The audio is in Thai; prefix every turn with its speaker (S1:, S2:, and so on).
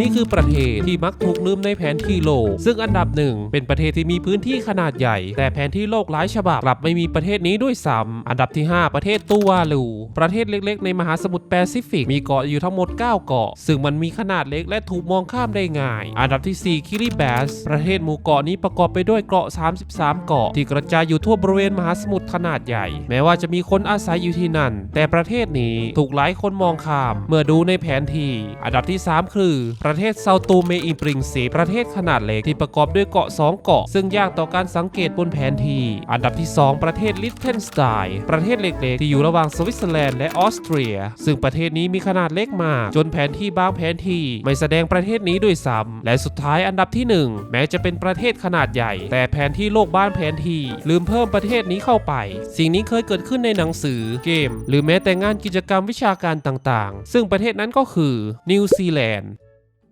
S1: นี่คือประเทศที่มักถูกลืมในแผนที่โลก ซึ่งอันดับหนึ่งเป็นประเทศที่มีพื้นที่ขนาดใหญ่ แต่แผนที่โลกหลายฉบับกลับไม่มีประเทศนี้ด้วยซ้ำอันดับที่ 5 ประเทศตูวาลู ประเทศเล็กๆ ในมหาสมุทรแปซิฟิก มีเกาะอยู่ทั้งหมด 9 เกาะ ซึ่งมันมีขนาดเล็กและถูกมองข้ามได้ง่าย อันดับที่ 4 คิริบัสประเทศหมู่เกาะนี้ประกอบไปด้วยเกาะ 33 เกาะ ที่กระจายอยู่ทั่วบริเวณมหาสมุทรขนาดใหญ่ แม้ว่าจะมีคนอาศัยอยู่ที่นั่น แต่ประเทศนี้ถูกหลายคนมองข้าม เมื่อดูในแผนที่ อันดับที่ 3 คือประเทศเซาตูเมอิปริงซีประเทศขนาดเล็กที่ประกอบด้วยเกาะ 2 เกาะ ซึ่งยากต่อการสังเกตบนแผนที่ อันดับที่ 2 ประเทศลิทเทนสไตน์ประเทศเล็กๆ ที่อยู่ระหว่างสวิตเซอร์แลนด์และออสเตรีย ซึ่งประเทศนี้มีขนาดเล็กมาก จนแผนที่บางแผนที่ไม่แสดงประเทศนี้ด้วยซ้ำและสุดท้ายอันดับที่ 1 แม้จะเป็นประเทศขนาดใหญ่ แต่แผนที่โลกบ้านแผนที่ ลืมเพิ่มประเทศนี้เข้าไป สิ่งนี้เคยเกิดขึ้นในหนังสือเกม หรือแม้แต่งานกิจกรรมวิชาการต่างๆ ซึ่งประเทศนั้นก็คือนิวซีแลนด์